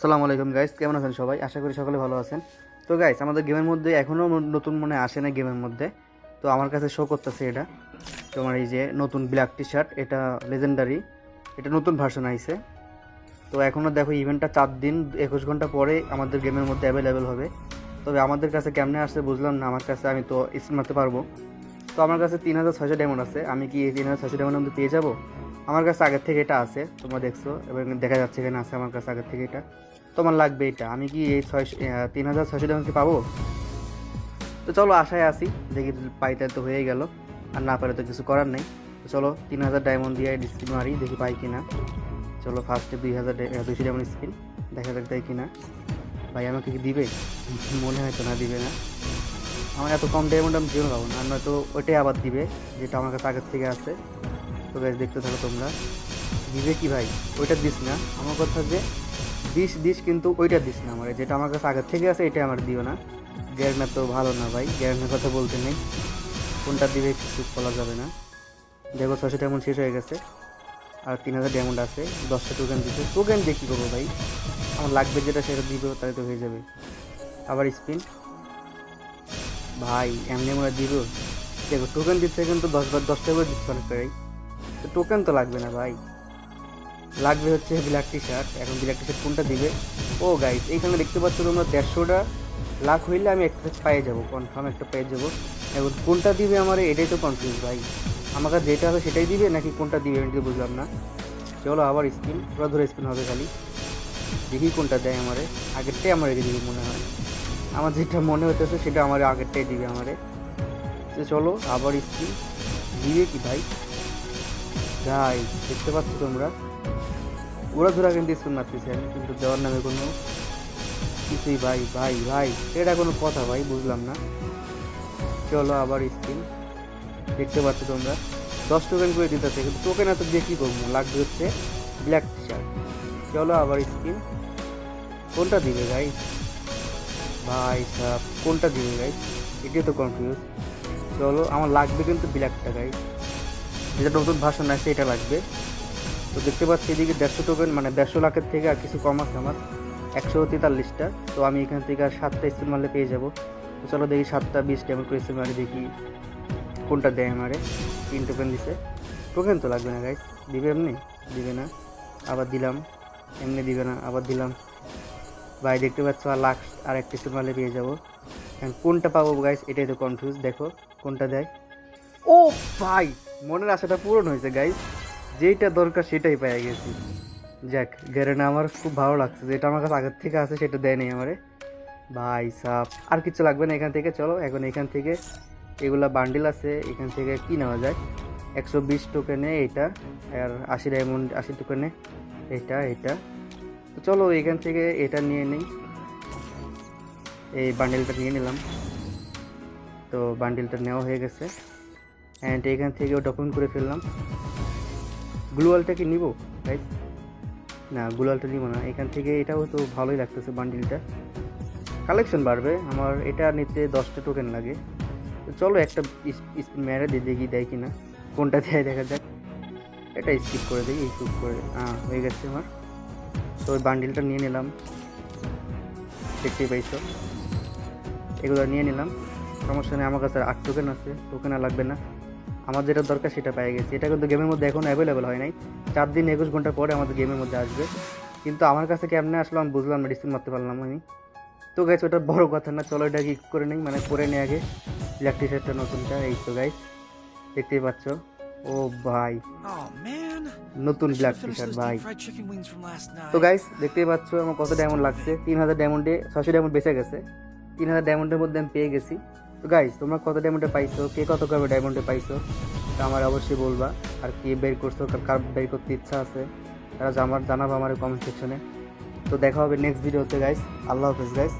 আসসালামু আলাইকুম গাইস কেমন আছেন সবাই? আশা করি সকলে ভালো আছেন। তো গাইস আমাদের গেমের মধ্যে এখনও নতুন মনে আসে না গেমের মধ্যে। তো, আমার কাছে শো করতেছে এটা। তোমার এই যে নতুন ব্ল্যাক টি শার্ট এটা লেজেন্ডারি এটা নতুন ভার্সন আইছে। তো এখনও দেখো ইভেন্টটা চার দিন, একুশ ঘণ্টা পরে আমাদের গেমের মধ্যে অ্যাভেলেবেল হবে। তবে আমাদের কাছে কেমনে আসছে বুঝলাম না। আমার কাছে আমি তো মারতে পারব। তো, আমার কাছে তিন হাজার ছয়শো ডায়মন্ড আছে। আমি কি এই তিন হাজার ছয়শো ডায়মন্ড মধ্যে পেয়ে যাব? আমার কাছে আগের থেকে এটা আছে। তোমরা দেখছ, এবং দেখা যাচ্ছে এখানে আছে আমার কাছে আগের থেকে এটা। তোমার লাগবে এটা। আমি কি এই ছয় তিন হাজার ছয়শো ডায়মন্ড কি পাবো? তো চলো, আশায় আসি দেখি যদি পাই তাই তো হয়ে গেল। আর না পারে তো কিছু করার নেই। তো চলো, তিন হাজার ডায়মন্ড দিয়ে স্পিন মারি, দেখি পাই কিনা। চলো ফার্স্টে দুই হাজার দুইশো ডায়মন্ড স্পিন দেখা যাক দেয় কিনা। ভাই, আমাকে কি দিবে? মনে হয় তো না, দিবে না। আমার এত কম ডায়মন্ড আমি জীবন পাবো না। আর নয়তো ওইটাই আবার দিবে, যেটা আমার কাছে আগের থেকে আছে। তো বেশ দেখতে থাকো তোমরা। দিবে কি ভাই? ওইটা দিস না। আমার কথা যে দিস দিস কিন্তু ওইটা দিস না আমার, যেটা আমার কাছে আগের থেকে আছে এটা আমার দিও না। গ্যারেন্টার তো ভালো না ভাই গ্যারেন্টার কথা বলতে নেই। কোনটা দিবে কিছু বলা যাবে না। দেখো ছশো ডায়মন্ড শেষ হয়ে গেছে। আর তিন হাজার ডায়মন্ড আছে, দশটা টোকেন দিতে টোকেন দিয়ে কী করব ভাই? আমার লাগবে যেটা সেটা দিবে, তাহলে তো হয়ে যাবে। আবার স্পিন ভাই, এমনি মনে দিব। দেখো টোকেন দিচ্ছে কিন্তু দশ বার, দশটা করে দিচ্ছে অনেক টাকাই তো টোকেন তো লাগবে না ভাই। লাগবে হচ্ছে ব্ল্যাক টি শার্ট এখন ব্ল্যাক টি শার্ট কোনটা দিবে? ও গাইস এইখানে দেখতে পাচ্ছ তোমরা দেড়শোটা লাখ হইলে আমি একটা পেয়ে যাব কনফার্ম একটা পেয়ে যাব। এখন কোনটা দিবে আমার এটাই তো কনফিউজ ভাই। আমাকে যেটা হবে সেটাই দিবে নাকি কোনটা দিবে আমি বুঝলাম না। চলো আবার স্পিন পুরো ধরে স্পিন হবে খালি। দেখি কোনটা দেয় আমারে। আগেরটাই আমার রেখে দিবে মনে হয়। আমার যেটা মনে হতেছে সেটা আমার আগেরটাই দিবে আমারে। তো চলো আবার স্পিন দিবে কি ভাই? গাই দেখতে পাচ্ছ তোমরা? ওরা ধরা কিন্তু স্পিন মারতেছে আমি কিন্তু দেওয়ার নামে কোনো কিছুই ভাই ভাই ভাই, এটা কোনো কথা ভাই, বুঝলাম না। চলো আবার স্পিন দেখতে পাচ্ছ তোমরা। দশ টোকেন করে দিতেছে কিন্তু টোকেন এত দিয়ে কী করব লাগবে হচ্ছে ব্ল্যাক টি শার্ট চলো আবার স্পিন কোনটা দিবে ভাই ভাই সাহ কোনটা দিবে ভাই এটাই তো কনফিউজ চলো, আমার লাগবে কিন্তু ব্ল্যাকটা গাই যেটা নতুন ভাষণ আছে এটা লাগবে। তো দেখতে পাচ্ছি এদিকে দেড়শো টোকেন মানে দেড়শো লাখের থেকে আর কিছু কম আছে আমার। একশো তেতাল্লিশটা। তো আমি এখান থেকে আর সাতটা স্পিন মারলে পেয়ে যাব। তো চলো দেখি সাতটা বিশ টেবিল করে স্পিন মারি, দেখি কোনটা দেয় আমারে। তিন টোকেন দিছে। টোকেন তো লাগবে না গাইস দিবে এমনি? দিবে না। আবার দিলাম। এমনি দিবে না, আবার দিলাম। ভাই, দেখতে পাচ্ছ, আর লাখ আর একটা স্পিন মারলে পেয়ে যাব। কোনটা পাবো গাইস এটাই তো কনফিউজ দেখো, কোনটা দেয়? ও ভাই, মনের আশাটা পূরণ হয়েছে গাইস যেইটা দরকার সেটাই পেয়ে গেছি। যাক গ্যারেনা আমার খুব ভালো লাগছে। যেটা আমার কাছে আগের থেকে আছে, সেটা দেয়নি আমারে। ভাই সাপ আর কিছু লাগবে না এখান থেকে, চলো। এখন এখান থেকে এগুলা বান্ডিল আছে, এখান থেকে কি নেওয়া যায়? একশো বিশ টোকেনে এটা, আর আশি ডায়মন্ড আশি টোকেনে এটা এটা। তো চলো, এখান থেকে এটা নিয়ে নিই। এই বান্ডিলটা নিয়ে নিলাম। তো বান্ডিলটা নেওয়া হয়ে গেছে। অ্যান্ড এখান থেকে ওটা ওপেন করে ফেললাম। গ্লুয়ালটা কি নিব? গাইস না, গ্লুয়ালটা নিব না। এখান থেকে এটাও তো ভালোই লাগতেছে বান্ডিলটা কালেকশন বাড়বে। আমার এটা নিতে দশটা টোকেন লাগে। তো চলো একটা স্পিন মেরে দিয়ে দেখি দেয় কি না কোনটা দেয় দেখা যাক। এটা স্কিপ করে দিই স্কিপ করে। হ্যাঁ হয়ে গেছে আমার। তো ওই বান্ডিলটা নিয়ে নিলাম। দেখতেই পাইছো? এগুলো নিয়ে নিলাম। সমস্যা নেই, আমার কাছে আট টোকেন আছে। টোকেন আর লাগবে না। আমার যেটা দরকার সেটা পেয়ে গেছি। এটা কিন্তু গেমের মধ্যে এখন অ্যাভেলেবেল হয় নাই। চার দিন, একুশ ঘণ্টা পরে আমাদের গেমের মধ্যে আসবে। কিন্তু আমার কাছে কেমনে আসলো আমি বুঝলাম মেডিসিন মারতে পারলাম আমি। তো গাইস ওটা বড় কথা না, চলো এটা কি করে নেই। মানে করে নিই আগে। ইলেকট্রিসিটিটা নতুনটা, এই তো গাইস দেখতেই পাচ্ছ। ও ভাই। নতুন ব্ল্যাক টি শার্ট ভাই. তো গাইস দেখতেই পাচ্ছ আমার কত ডায়মন্ড লাগছে। তিন হাজার ডায়মন্ডে ছশো ডায়মন্ড বেঁচে গেছে। তিন হাজার ডায়মন্ডের মধ্যে আমি পেয়ে গেছি। তো গাইস তোমরা কত ডায়মন্ডে পাইছো? কে কত গ্রামে ডায়মন্ডে পাইছো? তা আমার অবশ্যই বলবা। আর কে বের করছ? কার- বের করতে ইচ্ছা আছে? তারা আমার জানাব আমার কমেন্ট সেকশনে তো দেখা হবে নেক্সট ভিডিওতে গাইজ আল্লাহ হাফেজ গাইস